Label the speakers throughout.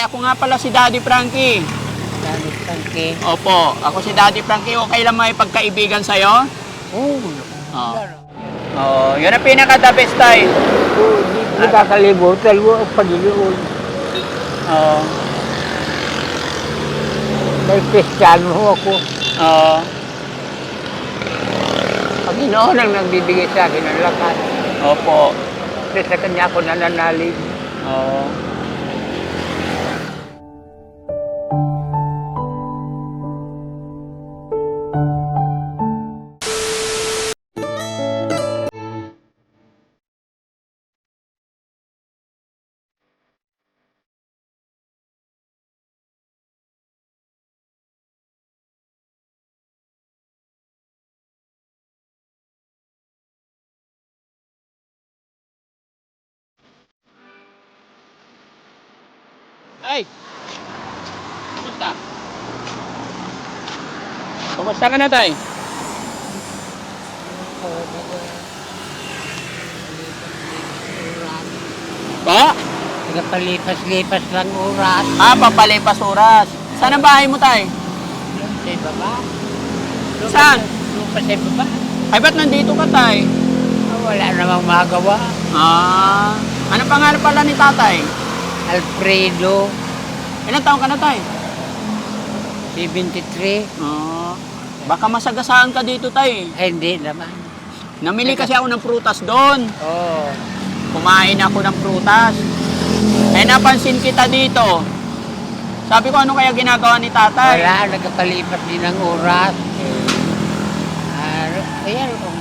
Speaker 1: Ako nga pala si Daddy Frankie.
Speaker 2: Dami tangke.
Speaker 1: Opo, ako si Daddy Frankie. Okay lang may pagkaibigan sa'yo?
Speaker 2: Oo.
Speaker 1: Oo. Oh, yun ang pinaka-the best, Tay.
Speaker 2: Hindi kakalimutan mo ang Panginoon.
Speaker 1: Oo.
Speaker 2: Dahil Kristiyano ho ako.
Speaker 1: Oo.
Speaker 2: Panginoon ang nagbibigay sa akin ng lakas.
Speaker 1: Opo.
Speaker 2: Kasi sa Kanya ako nananalig.
Speaker 1: Oo. Ay! Kumusta? Kumusta ka na, Tay? Pa?
Speaker 2: Nagpalipas-lipas lang oras.
Speaker 1: Ah, papalipas oras. Saan ang bahay mo, Tay?
Speaker 2: Sa baba.
Speaker 1: Saan?
Speaker 2: Lupa sa baba.
Speaker 1: Ay, ba't nandito ka, Tay?
Speaker 2: Ah, Wala namang magawa.
Speaker 1: Ah, ano pangalan pala ni Tatay?
Speaker 2: Alfredo,
Speaker 1: Ilang taon ka na, Tay?
Speaker 2: 73.
Speaker 1: Ah, baka masagasaan ka dito, Tay.
Speaker 2: Ay, hindi naman.
Speaker 1: Namili kasi ako ng prutas doon.
Speaker 2: Oo.
Speaker 1: Kumain ako ng prutas. Eh, napansin kita dito. Sabi ko, ano kaya ginagawa ni tatay?
Speaker 2: Wala, nagpalipas din ng oras. Ah, ayan, um,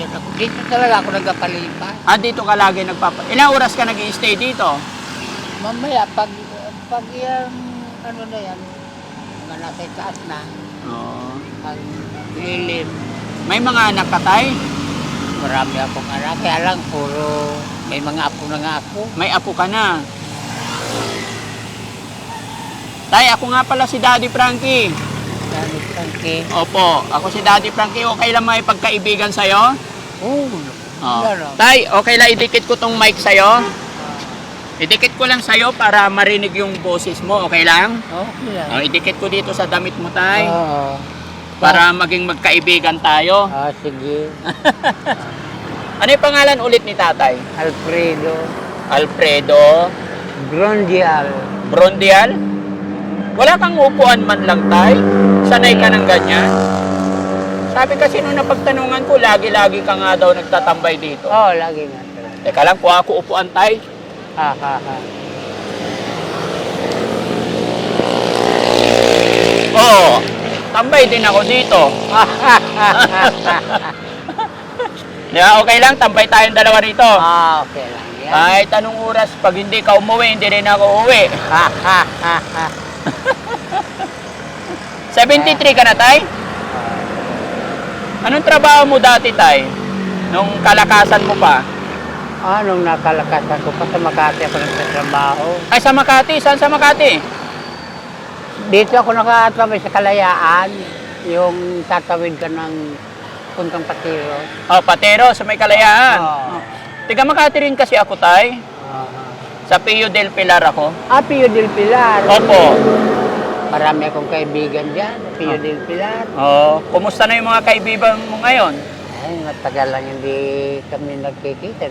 Speaker 2: yun ako. Dito talaga ako nagpalipas.
Speaker 1: Ah, dito ka lagi nagpapa... Ilang oras ka nag stay dito?
Speaker 2: Mamaya, pag, pag yan, ano na yan, mga nasa taas na,
Speaker 1: Oo.
Speaker 2: ang lilim.
Speaker 1: May mga anak ka, tay?
Speaker 2: Marami akong anak, kaya lang puro may mga apo na nga ako.
Speaker 1: May apo ka na. Tay, ako nga pala si Daddy Frankie.
Speaker 2: Dami tangke.
Speaker 1: Opo, ako si Daddy Frankie. Okay lang may pagkaibigan sa'yo?
Speaker 2: Oo.
Speaker 1: Oo.
Speaker 2: Ano?
Speaker 1: Tay, okay lang idikit ko tong mic sa'yo? Idikit ko lang sa'yo para marinig yung boses mo. Okay lang?
Speaker 2: Okay lang.
Speaker 1: Oh, idikit ko dito sa damit mo, tay.
Speaker 2: Oo.
Speaker 1: Para maging magkaibigan tayo.
Speaker 2: Ah, sige.
Speaker 1: Ano yung pangalan ulit ni tatay?
Speaker 2: Alfredo
Speaker 1: Alfredo
Speaker 2: Grondial.
Speaker 1: Brondial? Wala kang upuan man lang, tay? Sanay ka ng ganyan? Sabi kasi nung napagtanungan ko, lagi-lagi ka nga daw nagtatambay dito.
Speaker 2: Oo, oh, lagi nga.
Speaker 1: Teka lang, kuha ako upuan, tay.
Speaker 2: Ha, ha, ha.
Speaker 1: Oo, tambay din ako dito. Yeah, okay lang, tambay tayong dalawa rito.
Speaker 2: ah, okay lang yan.
Speaker 1: Kahit anong oras, pag hindi ka umuwi, hindi rin ako uwi.
Speaker 2: Ha, ha, ha, ha.
Speaker 1: 73 ka na, tay? Anong trabaho mo dati, tay? Nung kalakasan mo pa?
Speaker 2: Anong nakalakasan ko pa sa Makati ako nagtatrabaho.
Speaker 1: Ay, sa Makati. Saan sa Makati?
Speaker 2: Dito ako nakatabay sa Kalayaan. Yung tatawid ka ng puntang Patiro.
Speaker 1: Oh, Patero, sa may kalayaan.
Speaker 2: Oo.
Speaker 1: Oh. Tiga Makati rin kasi ako, tay.
Speaker 2: Ah,
Speaker 1: Sa Pio del Pilar ako.
Speaker 2: ah, Pio del Pilar.
Speaker 1: Opo.
Speaker 2: Marami akong kaibigan dyan. Pio
Speaker 1: Ah.
Speaker 2: del Pilar.
Speaker 1: Oh, kumusta na yung mga kaibigan mo ngayon?
Speaker 2: Ay, matagal lang hindi kami nagkikita.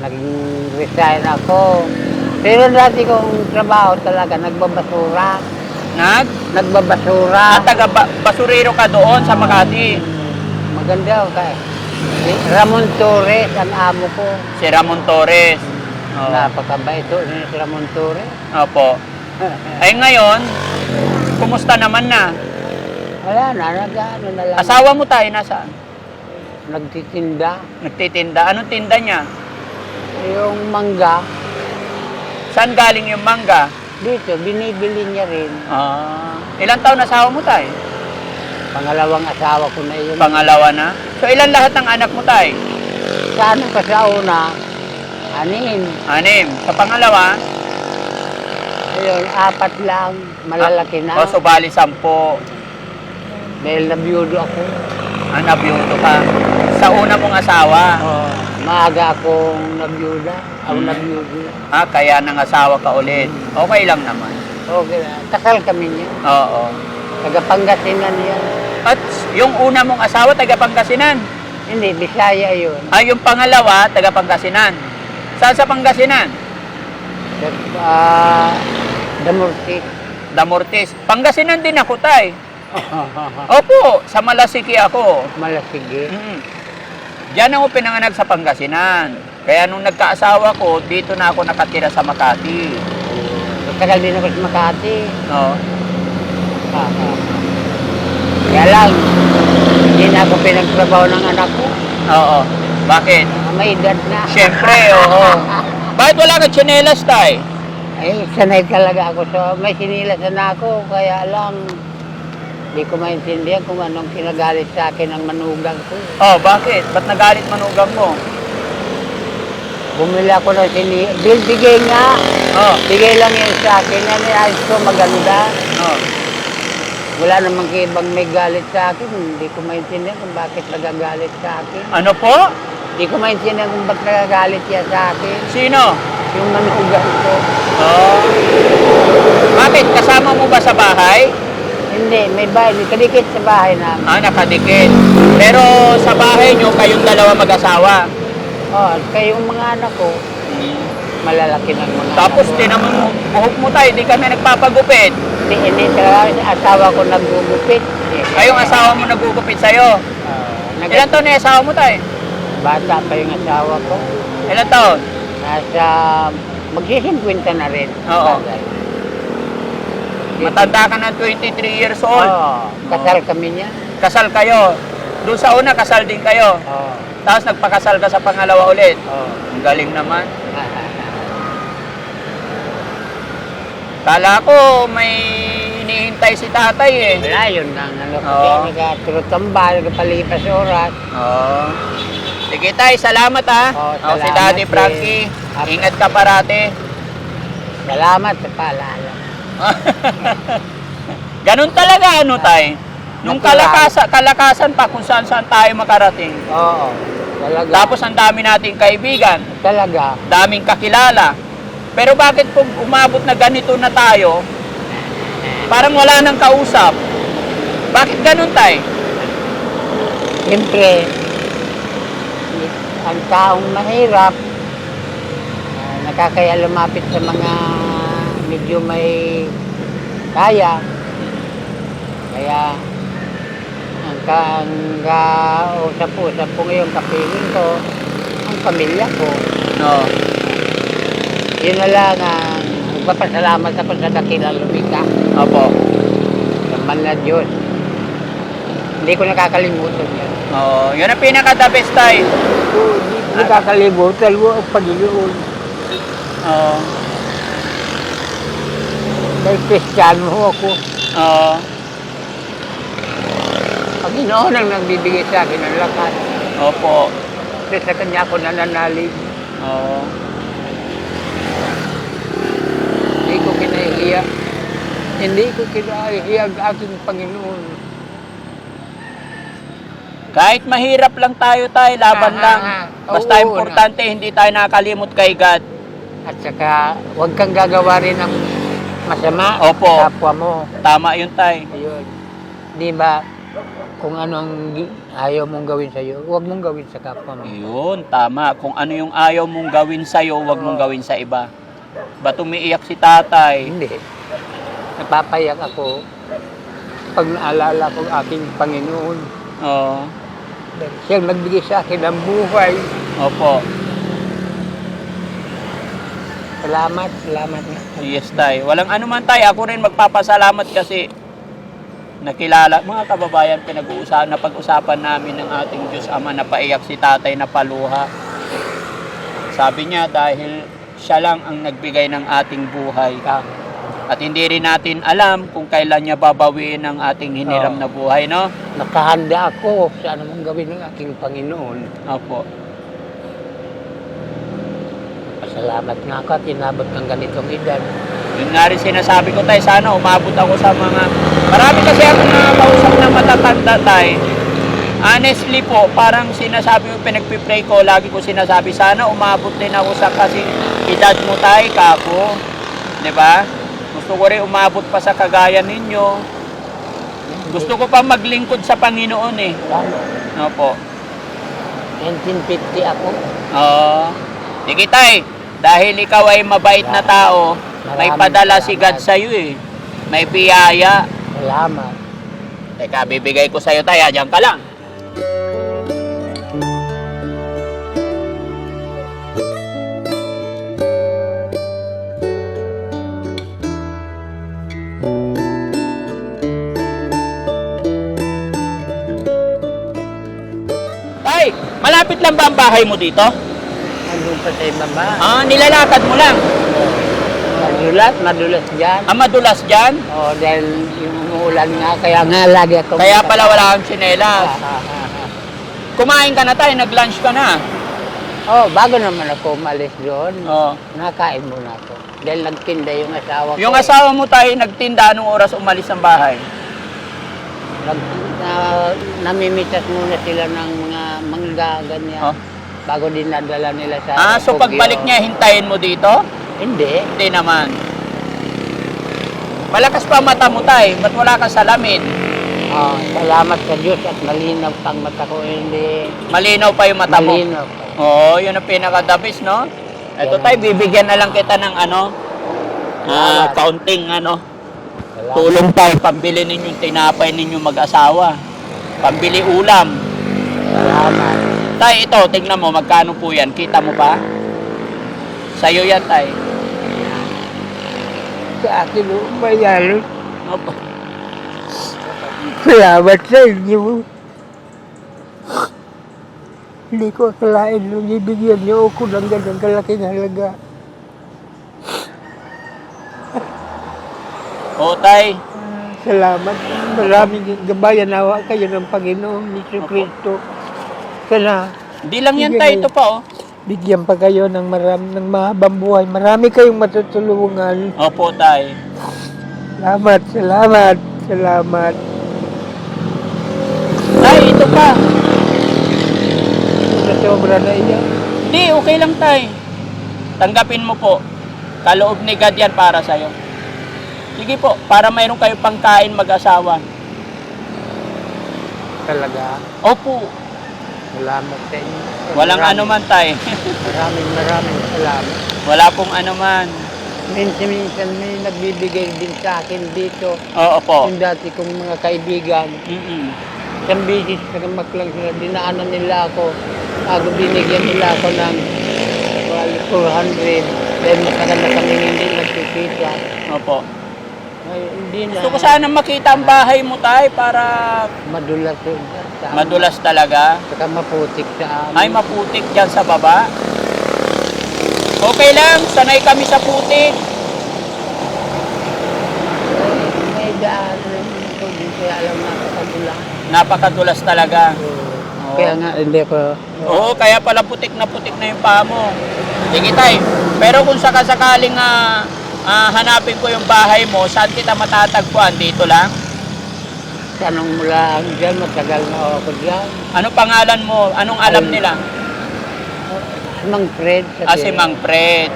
Speaker 2: Nag-resign ako. Pero dati kong trabaho talaga, nagbabasura.
Speaker 1: Nag?
Speaker 2: Nagbabasura.
Speaker 1: At taga ba- basurero ka doon sa Makati.
Speaker 2: Maganda ako kay. Si Ramon Torres, ang amo ko.
Speaker 1: Si Ramon Torres. Oh.
Speaker 2: Napakabait to ni Ramon Torres.
Speaker 1: Opo. Ay ngayon, kumusta naman na?
Speaker 2: Wala na, nag ano na lang.
Speaker 1: Asawa mo tayo nasaan?
Speaker 2: Nagtitinda.
Speaker 1: Nagtitinda. Anong tinda niya?
Speaker 2: Yung mangga,
Speaker 1: Saan galing yung mangga?
Speaker 2: dito, binibili niya rin.
Speaker 1: Ah, ilang taon asawa mo tayo?
Speaker 2: Pangalawang asawa ko na yun.
Speaker 1: Pangalawa na. So ilan lahat ng anak mo tayo?
Speaker 2: Sa ano pa sa una, anin.
Speaker 1: Anim. Sa pangalawa?
Speaker 2: Ayun, apat lang, malalaki na.
Speaker 1: O, so bali sampo.
Speaker 2: Dahil nabiyudo ako.
Speaker 1: Ah, nabiyuto ka. Sa una mong asawa.
Speaker 2: Oh. maaga akong nabiyuda. Ako
Speaker 1: Hmm.
Speaker 2: nabiyuda.
Speaker 1: Ah, kaya nangasawa ka ulit. Okay lang naman.
Speaker 2: Okay na. Kasal kami niya.
Speaker 1: Oo.
Speaker 2: Tagapangasinan yan.
Speaker 1: At yung una mong asawa, taga Pangasinan.
Speaker 2: Hindi, Bisaya yun.
Speaker 1: Ah, yung pangalawa, taga Pangasinan. Saan sa Pangasinan?
Speaker 2: Sa, ah, Damurti.
Speaker 1: Damortes. Pangasinan din ako, tay. Opo, sa Malasiki ako.
Speaker 2: Malasigi.
Speaker 1: Mm. Diyan ako pinanganak sa Pangasinan. Kaya nung nagkaasawa ko, dito na ako nakatira sa Makati.
Speaker 2: Matagal din ako sa Makati.
Speaker 1: No?
Speaker 2: Ah, ah. Kaya lang, hindi na ako pinagtrabaho ng anak ko.
Speaker 1: Oo. Bakit?
Speaker 2: May edad na.
Speaker 1: Siyempre, oo. Bakit wala ka tsinelas, tay?
Speaker 2: Ay, sanay talaga ako sa may sinilasan na ako, kaya lang hindi ko maintindihan kung anong kinagalit sa akin ng manugang ko.
Speaker 1: Oh, bakit? Ba't nagalit manugang mo?
Speaker 2: Bumili ako ng sini... Bil, bigay nga.
Speaker 1: Oh.
Speaker 2: Bigay lang yan sa akin. Yan ayos ko, maganda.
Speaker 1: Oh.
Speaker 2: Wala namang ibang may galit sa akin. Hindi ko maintindihan kung bakit nagagalit sa akin.
Speaker 1: Ano po?
Speaker 2: Hindi ko maintindihan kung bakit nagagalit siya sa akin.
Speaker 1: Sino?
Speaker 2: Yung manugang ko.
Speaker 1: Oh. Bakit? Kasama mo ba sa bahay?
Speaker 2: Hindi, may bahay. May kadikit sa bahay namin.
Speaker 1: Ah, nakadikit. Pero sa bahay nyo, kayong dalawa mag-asawa.
Speaker 2: Oh, at kayong mga anak ko, malalaki ng mga
Speaker 1: Tapos
Speaker 2: anak ko.
Speaker 1: tinamang mo, buhok mo tayo, di kami nagpapagupit.
Speaker 2: Hindi, hindi talaga asawa ko nagugupit.
Speaker 1: Kayong asawa mo nagugupit sa'yo.
Speaker 2: Uh,
Speaker 1: Ilan taon na yung asawa mo tayo?
Speaker 2: Bata pa yung asawa ko.
Speaker 1: Ilan taon?
Speaker 2: Nasa magsisimkwenta na rin.
Speaker 1: Oo.
Speaker 2: Bagay.
Speaker 1: Matanda ka na 23 years old.
Speaker 2: Oo. Kasal kami niya.
Speaker 1: Kasal kayo. Doon sa una, kasal din kayo.
Speaker 2: Oo.
Speaker 1: Tapos nagpakasal ka sa pangalawa ulit.
Speaker 2: Oo.
Speaker 1: Ang galing naman. Kala ko may hinihintay si tatay eh.
Speaker 2: Wala yun lang. Ano siya, nagkatulog-tambal, nagpalipas oras.
Speaker 1: Oo. Sige tay, salamat ha.
Speaker 2: Oo,
Speaker 1: Oh, si
Speaker 2: salamat
Speaker 1: Daddy. Frankie. Ingat ka parate.
Speaker 2: Salamat sa paalala.
Speaker 1: Ganun talaga ano tay. Nung kalakasan, kalakasan pa kung saan saan tayo makarating.
Speaker 2: Oo. Talaga.
Speaker 1: Tapos ang dami nating kaibigan,
Speaker 2: talaga.
Speaker 1: daming kakilala. Pero bakit kung umabot na ganito na tayo, parang wala nang kausap? Bakit ganun tay?
Speaker 2: Siyempre, ang taong mahirap, ah, nakakaya lumapit sa mga medyo may kaya. Kaya, ang ka ang kausap-usap ko ngayon, kapiling ko, ang pamilya ko.
Speaker 1: No.
Speaker 2: Yun na lang ang magpapasalamat ako sa dakilang lumika,
Speaker 1: Opo.
Speaker 2: sa man na Diyos. Hindi ko nakakalimutan yan.
Speaker 1: Oo, yun ang pinaka-the best tay.
Speaker 2: Hindi kakalimutan mo ang Panginoon.
Speaker 1: Oo.
Speaker 2: Dahil Kristiyano ako.
Speaker 1: Oo.
Speaker 2: Panginoon ang nagbibigay sa akin ng lakas.
Speaker 1: Opo.
Speaker 2: Kasi sa Kanya ako nananalig.
Speaker 1: Oo.
Speaker 2: Hindi ko kinahihiya. Hindi ko kinahihiya ang aking Panginoon.
Speaker 1: Kahit mahirap lang tayo tayo, laban
Speaker 2: Ah,
Speaker 1: lang.
Speaker 2: ah, ah.
Speaker 1: Basta
Speaker 2: Oo,
Speaker 1: importante, hindi tayo nakakalimot kay God.
Speaker 2: At saka, huwag kang gagawa rin ng masama
Speaker 1: Opo.
Speaker 2: kapwa mo.
Speaker 1: Tama yun tay.
Speaker 2: Ayun. Di ba, kung ano ang gi- ayaw mong gawin sa'yo, huwag mong gawin sa kapwa mo.
Speaker 1: Yun, tama. Kung ano yung ayaw mong gawin sa'yo, wag mong gawin sa iba. Ba't umiiyak si tatay?
Speaker 2: Hindi. Napapayak ako pag naalala ko ang aking Panginoon.
Speaker 1: Oo.
Speaker 2: Siyang nagbigay sa akin ng buhay.
Speaker 1: Opo.
Speaker 2: Salamat, salamat nga.
Speaker 1: Yes, tay. Walang anuman tay. Ako rin magpapasalamat kasi nakilala, mga kababayan, pinag-uusapan, napag-usapan namin ng ating Diyos Ama na paiyak si tatay na paluha. Sabi niya dahil siya lang ang nagbigay ng ating buhay.
Speaker 2: Tama.
Speaker 1: At hindi rin natin alam kung kailan niya babawiin ang ating hiniram
Speaker 2: Oo.
Speaker 1: na buhay, no?
Speaker 2: Nakahanda ako sa anumang gawin ng aking Panginoon.
Speaker 1: Opo.
Speaker 2: Pasalamat nga ako at inabot ng ganitong edad.
Speaker 1: Yun nga rin sinasabi ko tayo, sana umabot ako sa mga... Marami kasi ako nakakausap na matatanda tayo. Honestly po, parang sinasabi ko, pinagpipray ko, lagi ko sinasabi, sana umabot din ako sa kasi edad mo tayo, kako. Di ba? Gusto ko rin umabot pa sa kagaya ninyo. Gusto ko pa maglingkod sa Panginoon eh. Opo.
Speaker 2: 1950 ako.
Speaker 1: Oo. Sige tay, dahil ikaw ay mabait na tao, may padala si God sa iyo eh. May biyaya.
Speaker 2: Salamat.
Speaker 1: Teka, bibigay ko sa iyo tay, diyan ka lang. Tay, malapit lang ba ang bahay mo dito?
Speaker 2: Pa sa ibaba.
Speaker 1: Ah, nilalakad mo lang.
Speaker 2: Madulas, madulas dyan.
Speaker 1: Ang madulas dyan.
Speaker 2: Oo, dahil yung umuulan nga, kaya nga lagi ako.
Speaker 1: Kaya pala wala kang tsinelas.
Speaker 2: Ah, ah, ah, ah.
Speaker 1: Kumain ka na tayo, nag-lunch ka na.
Speaker 2: Oh, bago naman ako umalis doon,
Speaker 1: Oh.
Speaker 2: nakain muna ako. Dahil nagtinda yung asawa ko.
Speaker 1: Yung asawa mo tayo nagtinda anong oras umalis ng bahay?
Speaker 2: Nag, na, namimitas muna sila ng mga mangga, ganyan.
Speaker 1: Oh.
Speaker 2: Bago dinadala nila sa
Speaker 1: Ah, so
Speaker 2: Baguio.
Speaker 1: pagbalik niya, hintayin mo dito?
Speaker 2: Hindi.
Speaker 1: Hindi naman. Malakas pa ang mata mo tay, ba't wala kang salamin?
Speaker 2: Oh, salamat sa Diyos at malinaw pang mata ko. Hindi
Speaker 1: Malinaw pa yung mata mo.
Speaker 2: malinaw.
Speaker 1: Oo, yun ang pinaka-dabis, no? Ito
Speaker 2: Yan
Speaker 1: tay, bibigyan na lang kita ng ano, ah,
Speaker 2: Salamat.
Speaker 1: counting ano,
Speaker 2: Salamat.
Speaker 1: tulong tayo, pambili ninyong tinapay ninyong mag-asawa. Pambili ulam.
Speaker 2: Salamat.
Speaker 1: Tay, ito, tingnan mo, magkano po yan? Kita mo ba? Sa'yo yan, tay.
Speaker 2: Sa akin, oh, mayalo.
Speaker 1: Opo.
Speaker 2: Salamat sa inyo. Hindi ko akalain nung ibigyan niyo ako ng ganang kalaking halaga.
Speaker 1: O, tay.
Speaker 2: Salamat. Maraming gabayan nawa kayo ng Panginoon ni Kristo. Sana
Speaker 1: Hindi lang yan,
Speaker 2: Sige,
Speaker 1: tay.
Speaker 2: sige.
Speaker 1: Ito pa, oh.
Speaker 2: bigyan pa kayo ng marami ng mahabang buhay. Marami kayong matutulungan.
Speaker 1: Opo, tay.
Speaker 2: Salamat, salamat, salamat.
Speaker 1: Tay, ito pa.
Speaker 2: Sa sobra na iyan.
Speaker 1: Hindi, okay lang, tay. Tanggapin mo po. Kaloob ni God yan para sa'yo. Sige po, para mayroon kayo pangkain mag-asawa.
Speaker 2: Talaga.
Speaker 1: Opo,
Speaker 2: Salamat sa inyo.
Speaker 1: walang
Speaker 2: Maraming-
Speaker 1: ano man, tay.
Speaker 2: Maraming maraming salamat.
Speaker 1: Wala pong ano man.
Speaker 2: Minsan-minsan may nagbibigay din sa akin dito.
Speaker 1: Oo po.
Speaker 2: Yung dati kong mga kaibigan.
Speaker 1: Mm-mm.
Speaker 2: Isang bisis na maklang sila, dinaanan nila ako. Bago binigyan nila ako ng well, 400. Dahil matagal na kami hindi nagkikita.
Speaker 1: Opo.
Speaker 2: Ay, hindi na.
Speaker 1: Gusto ko sana makita ang bahay mo, tay, para
Speaker 2: Madulas yun.
Speaker 1: Madulas talaga.
Speaker 2: Saka maputik sa amin.
Speaker 1: Ay, maputik dyan sa baba. Okay lang, sanay kami sa putik.
Speaker 2: May daan rin ito. Hindi alam na kapagula.
Speaker 1: Napakadulas talaga.
Speaker 2: Oo. Kaya nga, hindi ko.
Speaker 1: Oo, kaya pala putik na putik na yung paa mo. Sige tay, pero kung sakasakaling ah, ah, hanapin ko yung bahay mo, saan kita matatagpuan? Dito lang?
Speaker 2: Tanong mo lang dyan, matagal na ako dyan.
Speaker 1: Ano pangalan mo? Anong alam
Speaker 2: Ay.
Speaker 1: nila?
Speaker 2: Si Mang Fred.
Speaker 1: Ah, si Mang Fred.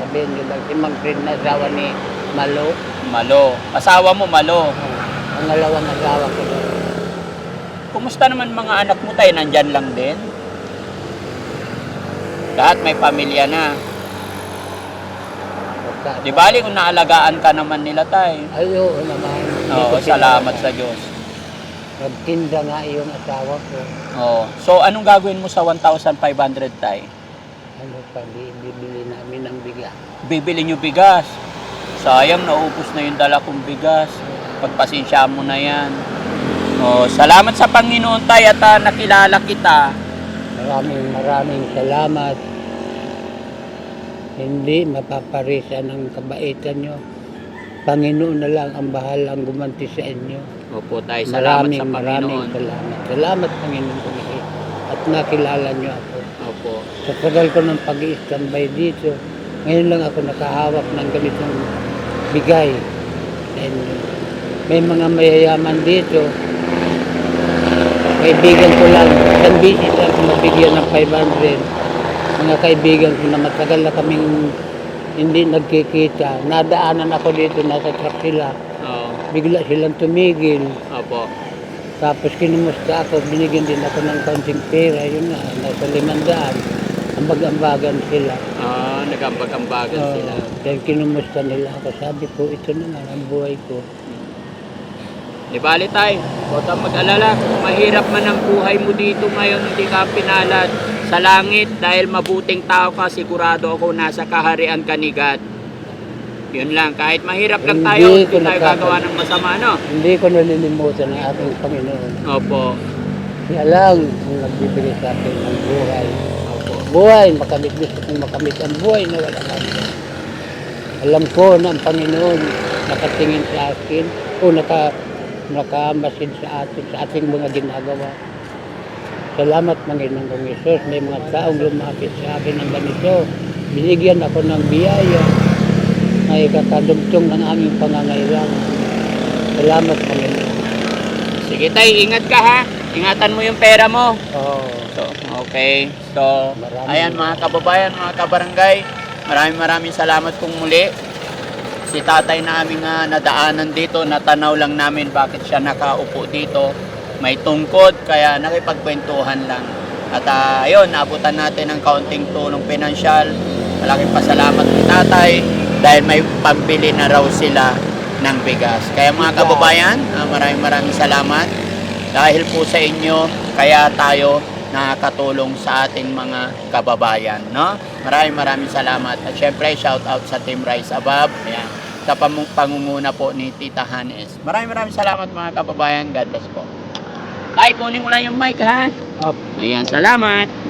Speaker 2: Sabihin lang, si Mang Fred na asawa ni Malo.
Speaker 1: Malo. Asawa mo, Malo.
Speaker 2: Ang dalawang asawa ko.
Speaker 1: Kumusta naman mga anak mo tayo? Nandyan lang din? Lahat may pamilya na. Di bali kung naalagaan ka naman nila tay.
Speaker 2: Ay, oo naman.
Speaker 1: Oo, salamat sa. Diyos.
Speaker 2: Nagtinda nga yung asawa ko.
Speaker 1: Oo. So, anong gagawin mo sa 1,500 tay?
Speaker 2: Ano pa, bibili namin ng bigas.
Speaker 1: Bibili nyo bigas. Sayang, naubos na yung dala kong bigas. Pagpasensya mo na yan. Oh, salamat sa Panginoon tay at ah, nakilala kita.
Speaker 2: Maraming maraming salamat. Hindi mapaparisa ng kabaitan nyo. Panginoon na lang ang bahalang gumanti sa inyo.
Speaker 1: Opo tay, salamat
Speaker 2: maraming,
Speaker 1: sa
Speaker 2: maraming
Speaker 1: Panginoon.
Speaker 2: salamat. Salamat Panginoon At nakilala nyo ako.
Speaker 1: Opo.
Speaker 2: Sa tagal ko ng pag standby dito, ngayon lang ako nakahawak ng ganitong bigay sa inyo. May mga mayayaman dito. kaibigan ko lang, isang bisis ako mabigyan ng 500. Mga kaibigan ko na matagal na kaming hindi nagkikita. Nadaanan ako dito, nasa truck sila.
Speaker 1: Oo.
Speaker 2: Bigla silang tumigil.
Speaker 1: Opo.
Speaker 2: Tapos kinumusta ako, binigyan din ako ng kaunting pera. Yun nga, nasa limandaan. Ambag-ambagan sila.
Speaker 1: Ah, nagambag-ambagan
Speaker 2: Oo.
Speaker 1: sila.
Speaker 2: Kaya kinumusta nila ako. Sabi ko, ito naman ang buhay ko.
Speaker 1: Di bali tayo, huwag kang mag-alala. Mahirap man ang buhay mo dito ngayon, hindi ka pinalad sa langit dahil mabuting tao ka, sigurado ako nasa kaharian kanigat. Yun lang, kahit mahirap lang
Speaker 2: Hindi
Speaker 1: tayo, hindi
Speaker 2: ko
Speaker 1: tayo gagawa ng masama, no?
Speaker 2: Hindi ko nalilimutan ang ating Panginoon.
Speaker 1: Opo.
Speaker 2: Siya lang ang nagbibigay sa akin ng buhay.
Speaker 1: Opo.
Speaker 2: Buhay, makamit gusto kong makamit ang buhay na wala hanggan. Alam ko na ang Panginoon nakatingin sa akin o naka, nakamasid sa atin, sa ating mga ginagawa. Salamat Panginoon kong Isus. May mga taong lumapit sa akin ng ganito. Binigyan ako ng biyaya na ikakadugtong ng aming pangangailangan. Salamat Panginoon.
Speaker 1: Sige tay, ingat ka ha. Ingatan mo yung pera mo.
Speaker 2: Oh,
Speaker 1: So, okay. So,
Speaker 2: Maraming-
Speaker 1: ayan mga kababayan, mga kabarangay, maraming maraming salamat kung muli. Si tatay namin nga nadaanan dito, natanaw lang namin bakit siya nakaupo dito. May tungkod, kaya nakipagkwentuhan lang. At ah, ayun, naabutan natin ng kaunting tulong pinansyal. Malaking pasalamat kay tatay dahil may pambili na raw sila ng bigas. Kaya mga kababayan, ah, maraming maraming salamat. Dahil po sa inyo, kaya tayo nakakatulong sa ating mga kababayan, no? Maraming maraming salamat. At syempre, shout out sa Team Rise Above. Ayan. Sa pangunguna po ni Tita Hanes. Maraming maraming salamat mga kababayan. God bless po. Ay, kunin mo lang yung mic ha.
Speaker 2: up.
Speaker 1: Ayan, salamat.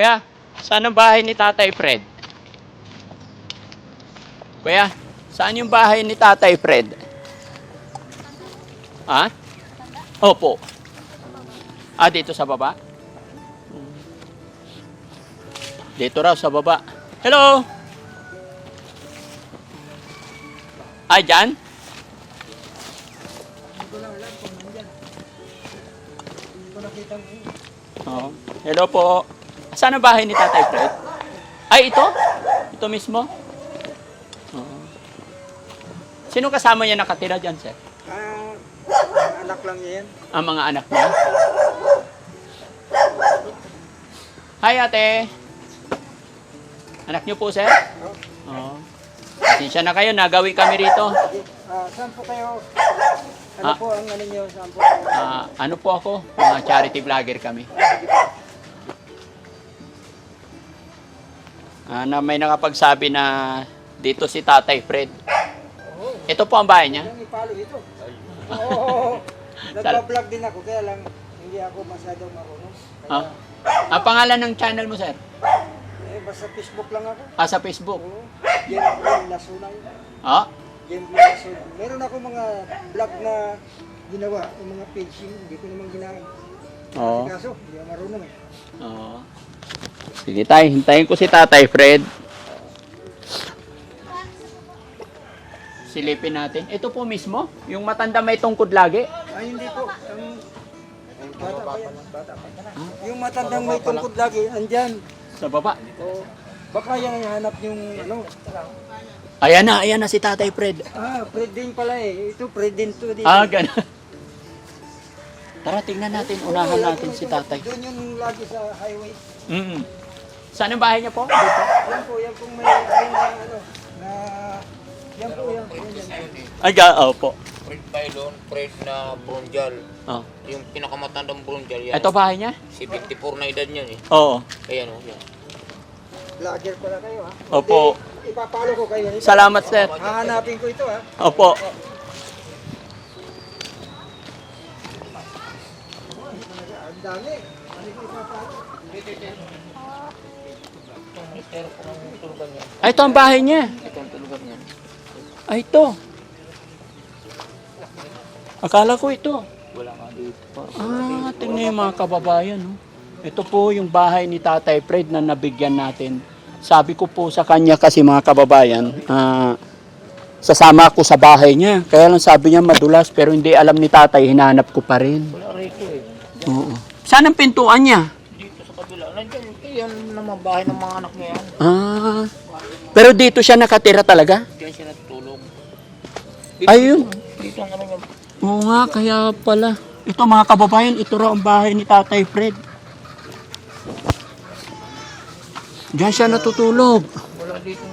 Speaker 1: Kuya, saan ang bahay ni Tatay Fred? Kuya, saan yung bahay ni Tatay Fred? Ha? Opo. Ah, dito sa baba? Dito raw sa baba. Hello? Ah, dyan? Oo. Hello po. Saan ang bahay ni Tatay Fred? Ay, ito? Ito mismo? Oo. Sino kasama niya nakatira dyan, sir?
Speaker 3: Ah, anak lang niya yan.
Speaker 1: Ang mga anak niya? Hi, ate. Anak niyo po, sir? Oo. Pasensya na kayo, nagawi kami rito.
Speaker 3: Ah, saan po kayo? Ano
Speaker 1: Ah.
Speaker 3: po ang ano niyo? Saan po kayo?
Speaker 1: Ah, ano po ako? Mga charity vlogger kami. Ah, na may nakapagsabi na dito si Tatay Fred. Ito po ang bahay niya.
Speaker 3: Yung ipalo ito. Oo. Nagpa-vlog din ako, kaya lang hindi ako masyadong marunong. Kaya,
Speaker 1: Ah. Ang pangalan ng channel mo, sir?
Speaker 3: eh, basta Facebook lang ako.
Speaker 1: Ah, sa Facebook.
Speaker 3: Oo. Gameplay Lasunay.
Speaker 1: Ah,
Speaker 3: Gameplay Lasunay. Meron ako mga vlog na ginawa, yung mga paging, hindi ko naman ginaan.
Speaker 1: Oo.
Speaker 3: Kaso, hindi ako marunong eh.
Speaker 1: Oo. Sige tay, hintayin ko si Tatay Fred. Silipin natin. Ito po mismo, yung matanda may tungkod lagi.
Speaker 3: Ay, hindi po. Ang, bata pa yan. Bata pa. Yung matandang may tungkod lagi, andyan.
Speaker 1: Sa baba.
Speaker 3: Oo. Baka yan hanap yung ano.
Speaker 1: Ayan na, ayan na si Tatay Fred.
Speaker 3: Ah, Fred din pala eh. Ito, Fred din to. Dito.
Speaker 1: Ah, ganun. Tara, tingnan natin. Unahan natin si Tatay.
Speaker 3: Doon yung lagi sa highway.
Speaker 1: Mm Saan ang bahay niya po? Dito.
Speaker 3: Yan po, yan pong may ayun na ano. Na, yan po, yan po. Yan, yan.
Speaker 1: Ay, ga, opo.
Speaker 4: Fred Bailon, Fred na bronjal.
Speaker 1: Oh.
Speaker 4: Yung pinakamatandang bronjal yan.
Speaker 1: Ito bahay niya?
Speaker 4: 74 na edad niyan eh.
Speaker 1: Oo.
Speaker 4: Kaya ano, yan.
Speaker 3: Lager pala kayo ha.
Speaker 1: Opo.
Speaker 3: Hindi, Ipapalo ko kayo. Ito.
Speaker 1: Salamat, sir.
Speaker 3: Hahanapin ko ito ha.
Speaker 1: Opo.
Speaker 3: Ang dami. Ano ko ipapalo?
Speaker 4: Pero kung ang tulugan niya,
Speaker 1: Ay, ito ang bahay niya.
Speaker 4: ito ang tulugan niya.
Speaker 1: Ay, ito. Akala ko ito.
Speaker 4: Wala nga dito.
Speaker 1: Ah, tingnan yung mga kababayan. No? Ito po yung bahay ni Tatay Fred na nabigyan natin. Sabi ko po sa kanya kasi mga kababayan, ah, sasama ako sa bahay niya. Kaya lang sabi niya madulas pero hindi alam ni Tatay, hinanap ko pa rin.
Speaker 4: Wala rito eh.
Speaker 1: Oo. Saan ang pintuan niya?
Speaker 4: Sa kabila. Nandiyan, yan naman bahay ng mga anak niya yan.
Speaker 1: Ah, pero dito siya nakatira talaga?
Speaker 4: Diyan siya natutulog.
Speaker 1: Ayun.
Speaker 4: Dito ang ano niya.
Speaker 1: Oo nga, kaya pala. Ito mga kababayan, ito raw ang bahay ni Tatay Fred. Diyan siya natutulog.
Speaker 4: Wala dito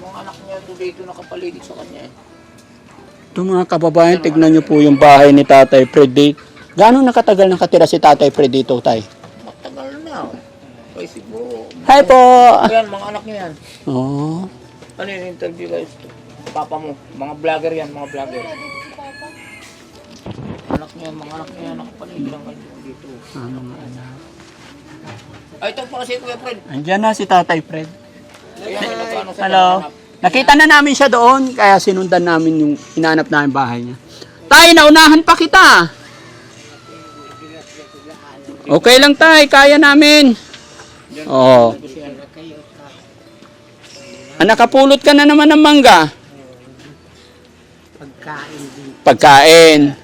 Speaker 4: mga anak niya dito nakapaligid sa kanya eh.
Speaker 1: Ito mga kababayan, tignan niyo po yung bahay ni Tatay Fred dito. Gaano nakatagal nakatira si Tatay Fred dito, Tay?
Speaker 4: Kaya siguro.
Speaker 1: Hi po!
Speaker 4: Yan, mga anak niya yan.
Speaker 1: Oh.
Speaker 4: Ano yung interview guys? Papa mo. Mga vlogger yan, mga vlogger. Anak niya, mga anak niya, nakapaligid lang kayo dito.
Speaker 1: Ano nga anak?
Speaker 4: Ay, ito pa kasi Kuya Fred.
Speaker 1: Andiyan na si Tatay Fred.
Speaker 4: Nagkano sa
Speaker 1: Hello. Nakita na namin siya doon, kaya sinundan namin yung hinanap namin bahay niya. Tay, naunahan pa kita. Okay lang tay, kaya namin. Oo. Ah, nakapulot ka na naman ng mangga.
Speaker 2: Pagkain din.
Speaker 1: Pagkain.
Speaker 2: Na.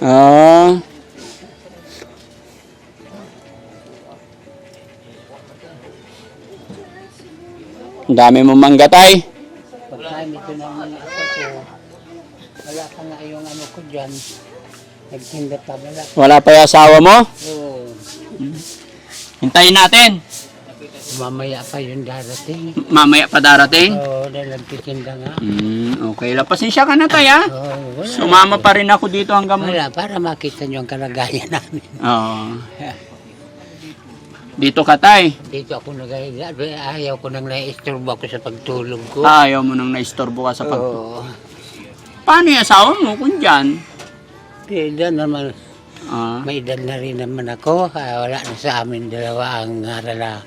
Speaker 1: Ah. Ang dami mong mangga tay.
Speaker 2: Pagkain ito ng mga apo ko. Wala pa nga yung ano ko dyan. Nagtinda pa wala.
Speaker 1: Wala pa yung asawa mo?
Speaker 2: Oo.
Speaker 1: Hintayin natin.
Speaker 2: Mamaya pa yung darating.
Speaker 1: Mamaya pa darating.
Speaker 2: Oo, dahil nagtitinda nga.
Speaker 1: Hmm, okay lang. Pasensya ka na tay ha.
Speaker 2: Oo, wala.
Speaker 1: Sumama pa rin ako dito hanggang...
Speaker 2: Wala, para makita nyo ang kalagayan namin.
Speaker 1: Oo. Dito ka tay.
Speaker 2: Dito ako nagahiga. Ayaw ko nang naiisturbo ako sa pagtulog ko.
Speaker 1: Ayaw mo nang naistorbo ka sa pag...
Speaker 2: Oo.
Speaker 1: Paano yung asawa mo kung dyan?
Speaker 2: Edad naman,
Speaker 1: Ah.
Speaker 2: may edad na rin naman ako. Ah, wala na sa amin dalawa ang harala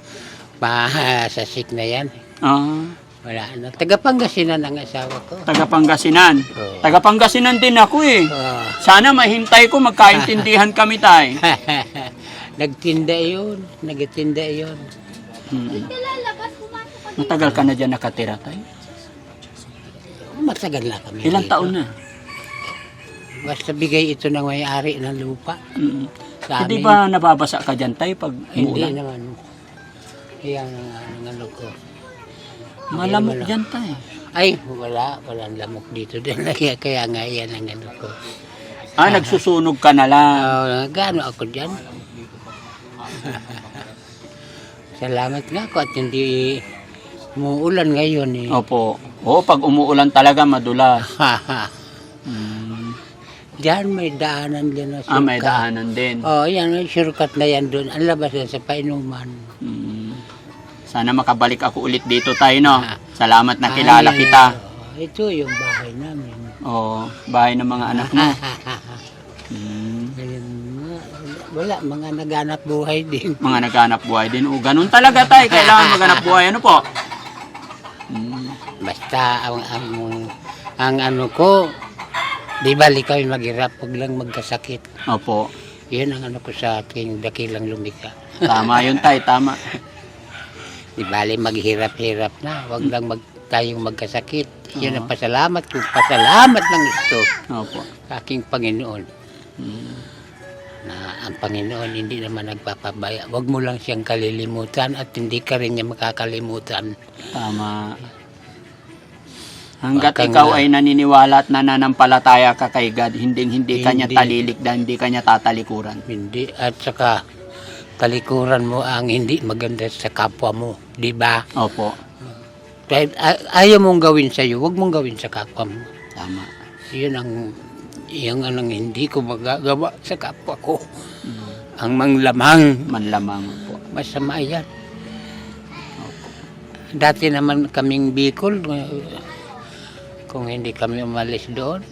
Speaker 2: pa sa sick na yan.
Speaker 1: Ah.
Speaker 2: Wala na. Tagapangasinan ang asawa ko.
Speaker 1: Taga Pangasinan.
Speaker 2: Oo.
Speaker 1: Taga Pangasinan din ako eh.
Speaker 2: Oo.
Speaker 1: Sana mahintay ko magkaintindihan kami tay.
Speaker 2: Nagtinda yun. Nagtinda yun.
Speaker 1: Hmm. Matagal ka na dyan nakatira tay?
Speaker 2: Matagal na kami
Speaker 1: Ilang
Speaker 2: dito.
Speaker 1: taon na?
Speaker 2: Basta bigay ito ng may-ari ng lupa.
Speaker 1: Mm.
Speaker 2: Sa
Speaker 1: Hindi
Speaker 2: amin.
Speaker 1: ba nababasa ka dyan tay pag
Speaker 2: Hindi
Speaker 1: umulan?
Speaker 2: naman. Yan ang, ang ano ko.
Speaker 1: Malamok
Speaker 2: naman.
Speaker 1: dyan tay.
Speaker 2: Ay, wala. Walang lamok dito din. Kaya, kaya nga yan ang ano ko.
Speaker 1: Ah, nagsusunog ka na lang.
Speaker 2: Uh, gaano ako dyan? Salamat nga ako at hindi umuulan ngayon eh.
Speaker 1: Opo. Oo, pag umuulan talaga madulas.
Speaker 2: Diyan may daanan din na
Speaker 1: Ah, may daanan din.
Speaker 2: Oh, yan, may shortcut na yan doon. Ang labas sa painuman.
Speaker 1: Mm. Sana makabalik ako ulit dito tayo, no? Salamat na kilala
Speaker 2: Ay,
Speaker 1: kita.
Speaker 2: oh, ito yung bahay namin.
Speaker 1: Oo, bahay ng mga anak mo. Mm.
Speaker 2: Wala, mga naghanap buhay din.
Speaker 1: Mga naghanap buhay din. O, ganun talaga tayo. Kailangan maghanap buhay. Ano po? Mm.
Speaker 2: Basta ang, ang, ang ano ko, di bali kami maghirap, huwag lang magkasakit.
Speaker 1: Opo.
Speaker 2: Yun ang ano ko sa ating dakilang lumika.
Speaker 1: Tama yun tayo. Tama.
Speaker 2: Di bali maghirap-hirap na, huwag lang mag, tayong magkasakit. Yun ang pasalamat ko, pasalamat lang ito
Speaker 1: Opo.
Speaker 2: sa aking Panginoon.
Speaker 1: Mm.
Speaker 2: na ang Panginoon hindi naman nagpapabaya. Huwag mo lang siyang kalilimutan at hindi ka rin niya makakalimutan.
Speaker 1: Tama. Hanggat
Speaker 2: Baka
Speaker 1: ikaw
Speaker 2: nga.
Speaker 1: ay naniniwala at nananampalataya ka kay God, hindi hindi kanya
Speaker 2: Hindi.
Speaker 1: talilikdan, hindi kanya tatalikuran.
Speaker 2: Hindi. At saka talikuran mo ang hindi maganda sa kapwa mo. Di ba?
Speaker 1: Opo.
Speaker 2: Kahit a- ayaw mong gawin sa iyo, huwag mong gawin sa kapwa mo.
Speaker 1: Tama.
Speaker 2: Yun ang yung anong hindi ko magagawa sa kapwa ko. Ang manglamang,
Speaker 1: Manlamang po.
Speaker 2: masama yan. Dati naman kaming Bicol, kung hindi kami umalis doon,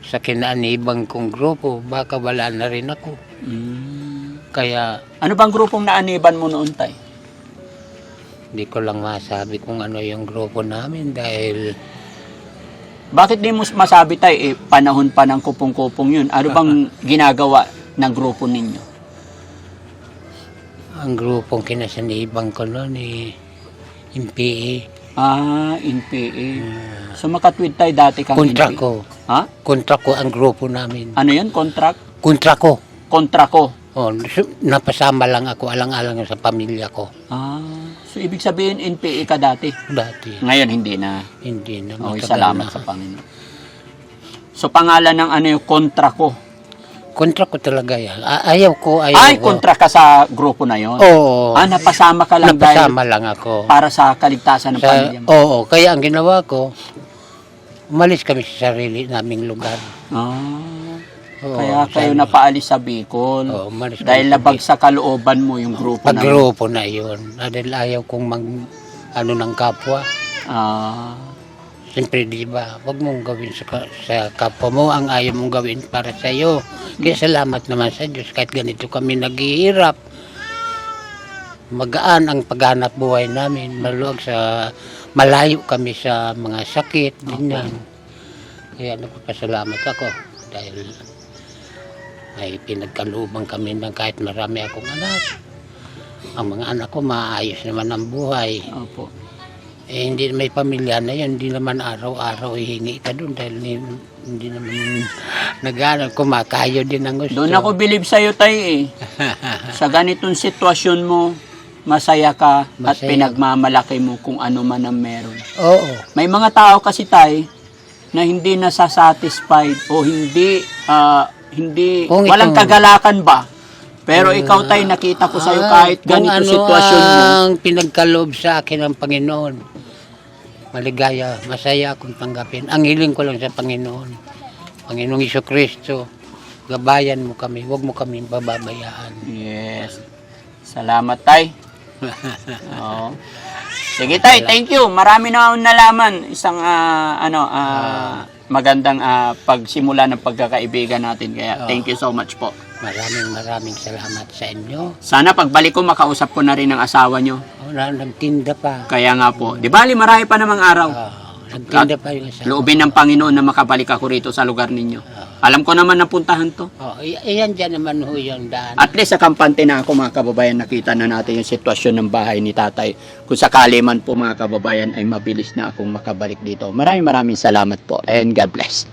Speaker 2: sa kinaanibang kong grupo, baka wala na rin ako.
Speaker 1: Mm.
Speaker 2: Kaya
Speaker 1: Ano bang grupong naaniban mo noon, Tay?
Speaker 2: hindi ko lang masabi kung ano yung grupo namin dahil
Speaker 1: Bakit di mo masabi, Tay, eh, panahon pa ng kupong-kupong yun? Ano bang ginagawa ng grupo ninyo?
Speaker 2: ang grupong kinasanibang ko noon eh, yung PE,
Speaker 1: Ah, in PA. So makatwid tayo dati kang PA.
Speaker 2: ko.
Speaker 1: Ha?
Speaker 2: Kontra ko ang grupo namin.
Speaker 1: Ano yun? Contract?
Speaker 2: Kontra ko.
Speaker 1: Kontra ko.
Speaker 2: Oh, napasama lang ako, alang-alang sa pamilya ko
Speaker 1: Ah, so ibig sabihin NPA ka dati.
Speaker 2: dati.
Speaker 1: Ngayon hindi na.
Speaker 2: Hindi na
Speaker 1: Okay, salamat
Speaker 2: na.
Speaker 1: sa Panginoon. So pangalan ng ano yung kontra ko.
Speaker 2: Kontra ko talaga yan. A- ayaw ko, ayaw
Speaker 1: Ay,
Speaker 2: ko.
Speaker 1: kontra ka sa grupo na yon.
Speaker 2: Oo.
Speaker 1: Ah, napasama ka lang dahil
Speaker 2: napasama lang ako.
Speaker 1: para sa kaligtasan ng
Speaker 2: Sa,
Speaker 1: pamilya mo.
Speaker 2: oo, kaya ang ginawa ko, umalis kami sa sarili naming lugar.
Speaker 1: Ah,
Speaker 2: Oo,
Speaker 1: kaya kayo
Speaker 2: sabi-
Speaker 1: napaalis sa Bicol.
Speaker 2: Oo, umalis kami
Speaker 1: dahil
Speaker 2: sa
Speaker 1: kalooban mo yung grupo na yun.
Speaker 2: Pag-grupo na yun. Ah, Dahil ayaw kong mag, ano ng kapwa.
Speaker 1: Ah,
Speaker 2: Siyempre, di ba, huwag mong gawin sa, sa kapwa mo ang ayaw mong gawin para sa iyo. Kaya salamat naman sa Diyos kahit ganito kami naghihirap. Magaan ang paghanap buhay namin. Maluwag sa, malayo kami sa mga sakit, ganyan. Kaya nagpapasalamat ako dahil may pinagkalubang kami ng kahit marami akong anak. Ang mga anak ko maayos naman ang buhay.
Speaker 1: opo.
Speaker 2: Eh, hindi may pamilya na yan, hindi naman araw-araw hihingi ka doon dahil hindi, hindi naman nagano kumakayo din ang gusto.
Speaker 1: Doon ako believe sa'yo, Tay, eh. Sa ganitong sitwasyon mo, masaya ka at
Speaker 2: Masaya.
Speaker 1: pinagmamalaki mo kung ano man ang meron.
Speaker 2: Oo.
Speaker 1: May mga tao kasi, Tay, na hindi nasasatisfied o hindi, ah, hindi,
Speaker 2: Kung
Speaker 1: walang
Speaker 2: itong-
Speaker 1: kagalakan ba? Pero ikaw, Tay, nakita ko sa'yo
Speaker 2: Ah,
Speaker 1: kahit ganito
Speaker 2: ano
Speaker 1: sitwasyon mo.
Speaker 2: ang pinagkaloob sa akin ng Panginoon. Maligaya, masaya akong tanggapin. Ang hiling ko lang sa Panginoon. Panginoong Iso Kristo, gabayan mo kami, huwag mo kami bababayaan.
Speaker 1: Yes. Salamat, Tay. Oo. Sige, Tay, thank you. Marami na akong nalaman. Isang, ah, ano, ah, magandang ah, pagsimula ng pagkakaibigan natin. Kaya, thank you so much po.
Speaker 2: Maraming maraming salamat sa inyo.
Speaker 1: Sana pagbalik ko, makausap ko na rin ang asawa nyo.
Speaker 2: Wala, nagtinda pa.
Speaker 1: Kaya nga po. Di bali, marami pa namang araw.
Speaker 2: Ah, nagtinda pa yung isa.
Speaker 1: Loobin ng Panginoon na makabalik ako rito sa lugar ninyo. Alam ko naman na puntahan to.
Speaker 2: Oh, iyan dyan naman ho yung daan.
Speaker 1: At least sa kampante na ako mga kababayan, nakita na natin yung sitwasyon ng bahay ni tatay. Kung sakali man po mga kababayan ay mabilis na akong makabalik dito. Maraming maraming salamat po and God bless.